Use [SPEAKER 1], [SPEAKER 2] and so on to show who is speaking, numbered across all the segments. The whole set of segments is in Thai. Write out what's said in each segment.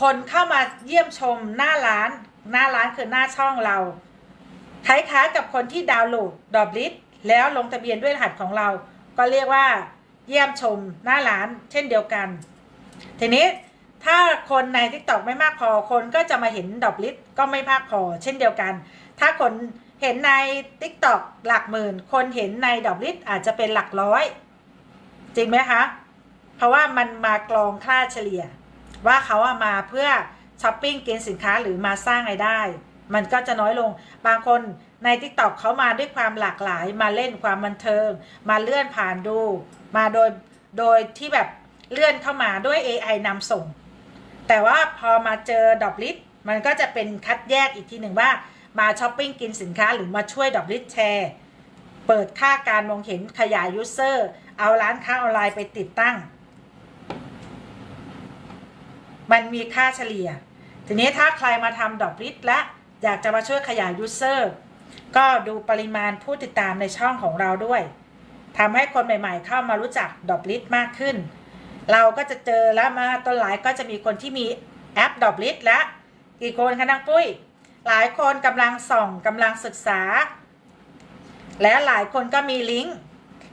[SPEAKER 1] คนเข้ามาเยี่ยมชมหน้าร้าน หน้าร้านคือหน้าช่องเราคล้ายๆกับคนที่ดาวน์โหลดดอบลิสแล้วลงทะเบียนด้วยรหัสของเรา ก็เรียกว่าเยี่ยมชมหน้าร้านเช่นเดียวกัน ทีนี้ถ้าคนใน t ิ k t o k ไม่มากพอคนก็จะมาเห็นดอบลิสก็ไม่มากพอเช่นเดียวกัน ถ้าคนเห็นใน t ิ k t o k หลักหมื่น คนเห็นในดอบลิสอาจจะเป็นหลักร้อย จริงไหมคะ เพราะว่ามันมากรองค่าเฉลี่ย ว่าเขาอะมาเพื่อช้อปปิ้งกินสินค้าหรือมาสร้างรายได้ มันก็จะน้อยลง บางคนใน t ิ k t o k เขามาด้วยความหลากหลาย มาเล่นความบันเทิง มาเลื่อนผ่านดู มาโดยโดยที่แบบเลื่อนเข้ามาด้วย AI นำส่ง แต่ว่าพอมาเจอดอบลิสมันก็จะเป็นคัดแยกอีกทีหนึ่งว่ามาช้อปปิ้งกินสินค้าหรือมาช่วยดอบลิสแชร์ เปิดค่าการมองเห็นขยายยูเซอร์ เอาร้านค้าออนไลน์ไปติดตั้ง มันมีค่าเฉลี่ย ทีนี้ถ้าใครมาทำดอกลิสและอยากจะมาช่วยขยายยูเซอร์ก็ดูปริมาณผู้ติดตามในช่องของเราด้วยทำให้คนใหม่ ๆ เข้ามารู้จักดอกลิสมากขึ้น เราก็จะเจอแล้วมาต้นหลายก็จะมีคนที่มีแอปดอกลิสและกี่คนคะนางปุ้ย หลายคนกำลังส่องกำลังศึกษา และหลายคนก็มีลิงก์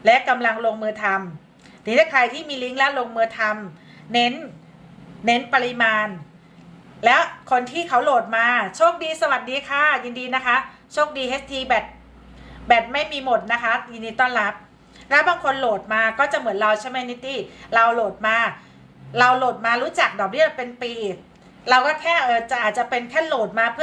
[SPEAKER 1] และกำลังลงมือทำทีนี้ถ้าใครที่มีลิงก์และลงมือทำเน้น เน้นปริมาณ แล้วคนที่เขาโหลดมาโชคดีสวัสดีค่ะ ยินดีนะคะ โชคดี HT แบตแบตไม่มีหมดนะคะ ยินดีต้อนรับ แล้วบางคนโหลดมาก็จะเหมือนเราใช่ไหมนิตี้เราโหลดมา เราโหลดมารู้จักดอกเบี้ยเป็นปี เราก็แค่เออจะอาจจะเป็นแค่โหลดมาเพื่อ